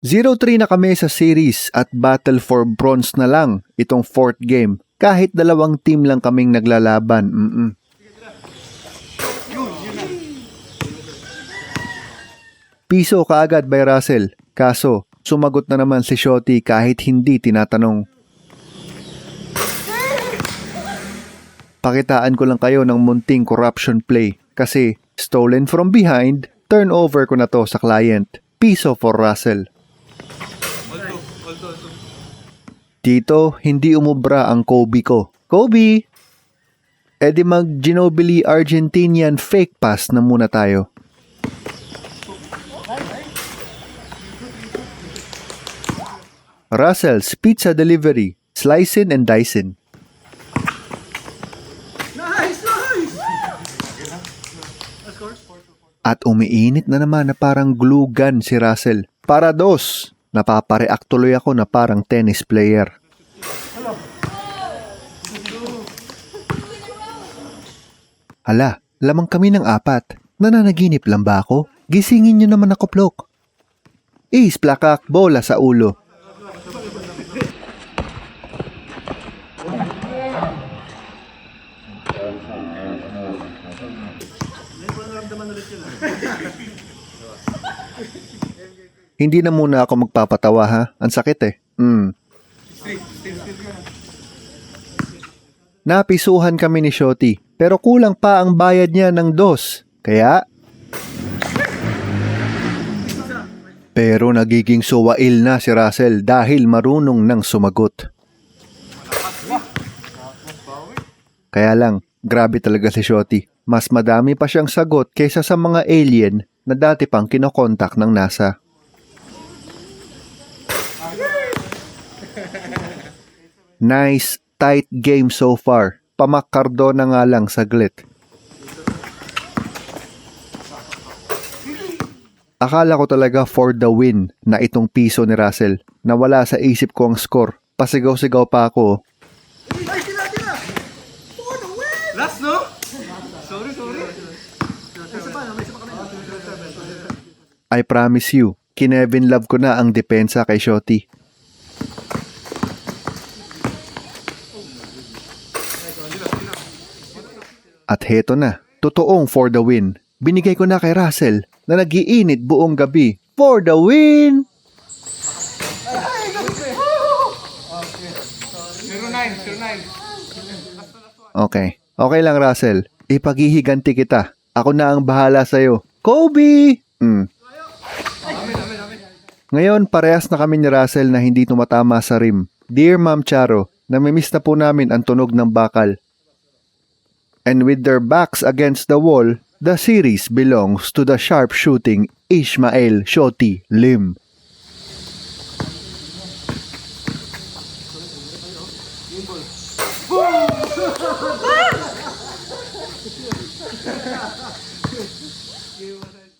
0-3 na kami sa series at battle for bronze na lang itong fourth game. Kahit dalawang team lang kaming naglalaban. Mm-mm. Piso kaagad by Russell. Kaso, sumagot na naman si Shotty kahit hindi tinatanong. Pakitaan ko lang kayo ng munting corruption play kasi stolen from behind, turnover ko na to sa client. Piso for Russell. Dito, hindi umubra ang Kobe ko. Kobe! E di mag Ginobili Argentinian fake pass na muna tayo. Russell's Pizza Delivery, slicing and dicing. At umiinit na naman na parang glue gun si Russell. Para dos, napapareact tuloy ako na parang tennis player. Hala, lamang kami ng apat. Nananaginip lang ba ako? Gisingin niyo naman ako, Plok. Is, plakak, bola sa ulo. Hindi na muna ako magpapatawa ha. Ang sakit eh. Mm. Napisuhan kami ni Shoti, pero kulang pa ang bayad niya ng dos. Kaya... Pero nagiging suwail na si Russell dahil marunong nang sumagot. Kaya lang, grabe talaga si Shoti. Mas madami pa siyang sagot kaysa sa mga alien na dati pang kinokontak ng NASA. Nice, tight game so far. Pamakardo na nga lang saglit. Akala ko talaga for the win na itong piso ni Russell. Nawala sa isip ko ang score. Pasigaw-sigaw pa ako. Last, no? Sorry, sorry. I promise you, kinevin love ko na ang depensa kay Shoti. At heto na, totoong for the win. Binigay ko na kay Russell na nagiinit buong gabi. For the win! 09, 09. Okay. Okay lang, Russell. Ipaghihiganti kita. Ako na ang bahala sa'yo. Kobe! Mm. Ngayon, parehas na kami ni Russell na hindi tumatama sa rim. Dear Ma'am Charo, namimiss na po namin ang tunog ng bakal. And with their backs against the wall, the series belongs to the sharp-shooting Ishmael Shoti Lim.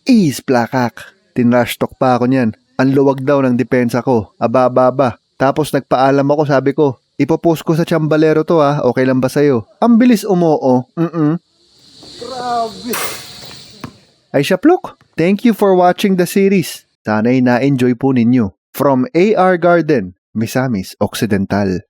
Is plakak. Tinrush talk pa ako niyan. Ang luwag daw ng depensa ko. Aba-aba. Tapos nagpaalam ako sabi ko, ipopost ko sa chambalero to ah, okay lang ba sa'yo? Ang bilis umoo. Mm-mm. Ay Shaplok, thank you for watching the series. Sana'y na-enjoy po ninyo. From AR Garden, Misamis Occidental.